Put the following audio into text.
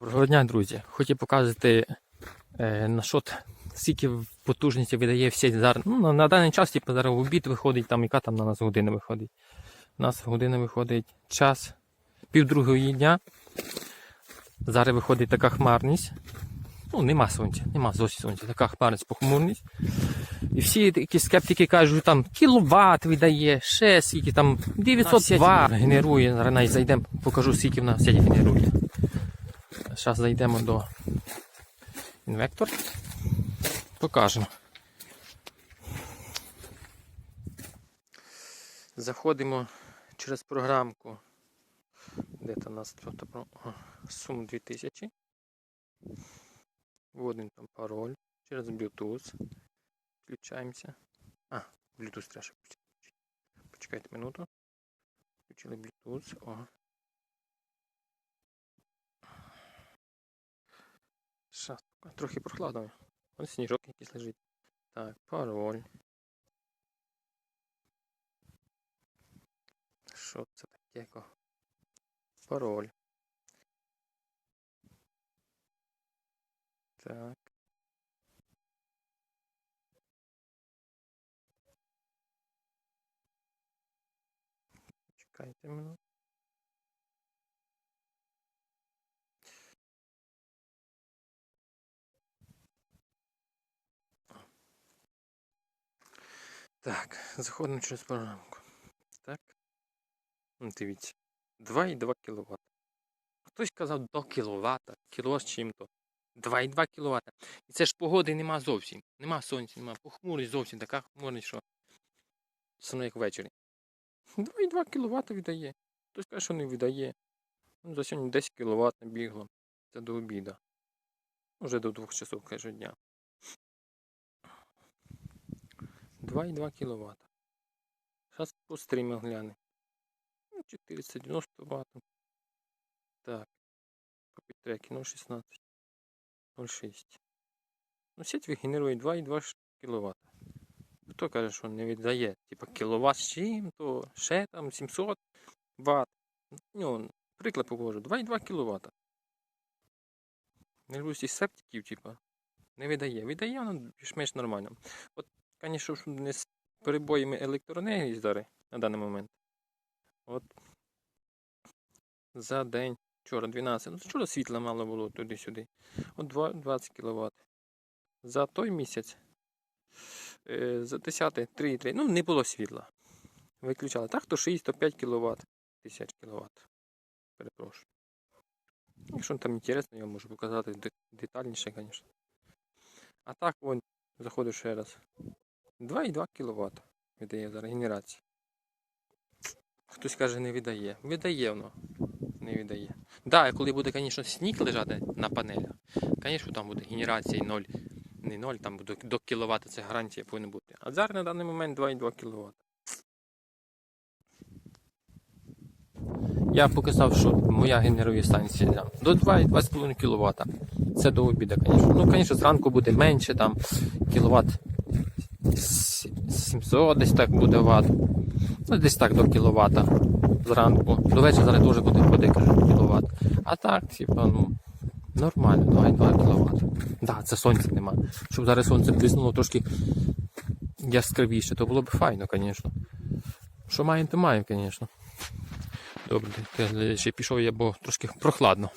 Доброго дня, друзі. Хотів показати е, на що скільки потужності видає сеть зараз. Ну, на, на даний час, типу, зараз в обід виходить, там, яка там на нас година виходить. У нас година виходить час півдругої дня. Зараз виходить така хмарність. Ну, нема сонця, нема зовсім сонця, така хмарність, похмурність. І всі такі скептики кажуть, там кіловат видає, ще скільки там 902 генерує. Зараз зайдемо, покажу, скільки в нас сеть генерує. Зараз зайдемо до інвектор. Покажемо. Заходимо через програмку. Де там у нас тут сум 2000. Вводимо там пароль через Bluetooth. Включаємося. А, Bluetooth треба включити. Почекайте минуту. Включили Bluetooth. О. Щас, трохи прохладно. Ось сніжок якийсь лежить. Так, пароль. Що це таке? Пароль. Так. Чекайте минуту. Так, заходимо через програмку. Так. Ну, Дивіться. 2,2 кВт. Хтось казав до кВт, кіло з чим-то. 2,2 кВт. І це ж погоди нема зовсім. Нема сонця, нема. Похмурість зовсім така хмурність, що саме як ввечері. 2,2 кВт віддає. Хтось каже, що не віддає. Ну, за сьогодні 10 кВт набігло. Це до обіду. Уже до 2 часов, каже, дня. 2,2 кВт. Зараз по стрімі гляне. Ну, 490 Вт. Так. По підтреки 0,16. 0,6. Ну, сеть генерує 2,2 кВт. Хто каже, що не віддає? Типа кіловат з чим, то ще там 700 Вт. Ну, приклад покажу. 2,2 кВт. Не люблю септиків, типа. Не видає. Видає воно більш-менш нормально. От, звісно, щоб не з перебоями електроенергії зараз на даний момент. От за день, вчора 12, ну вчора світла мало було туди-сюди. От 20 кВт. За той місяць, е, за 10 3,3, ну не було світла. Виключали. Так, то 6, то 5 кВт, тисяч кВт. Перепрошую. Якщо там інтересно, я можу показати детальніше, звісно. А так, вон, заходив ще раз. 2,2 кВт видає зараз генерація. Хтось каже, не видає. Видає воно. Не видає. Так, да, коли буде, звісно, сніг лежати на панелях, звісно, там буде генерація 0, не 0, там буде до кВт, це гарантія повинна бути. А зараз на даний момент 2,2 кВт. Я показав, що моя генерує станція до 2,2,5 кВт. Це до обіду, звісно. Ну, звісно, зранку буде менше, там кВт 700 десь так буде ватт. Ну, десь так до кВт зранку. До вечора зараз теж буде декілька кВт. А так, типа, ну, нормально, 2,2 кВт. Да, це сонця нема. Щоб зараз сонце блиснуло трошки яскравіше, то було б файно, звісно. Що маємо, то маємо, звісно. Добре, ще пішов я, бо трошки прохладно.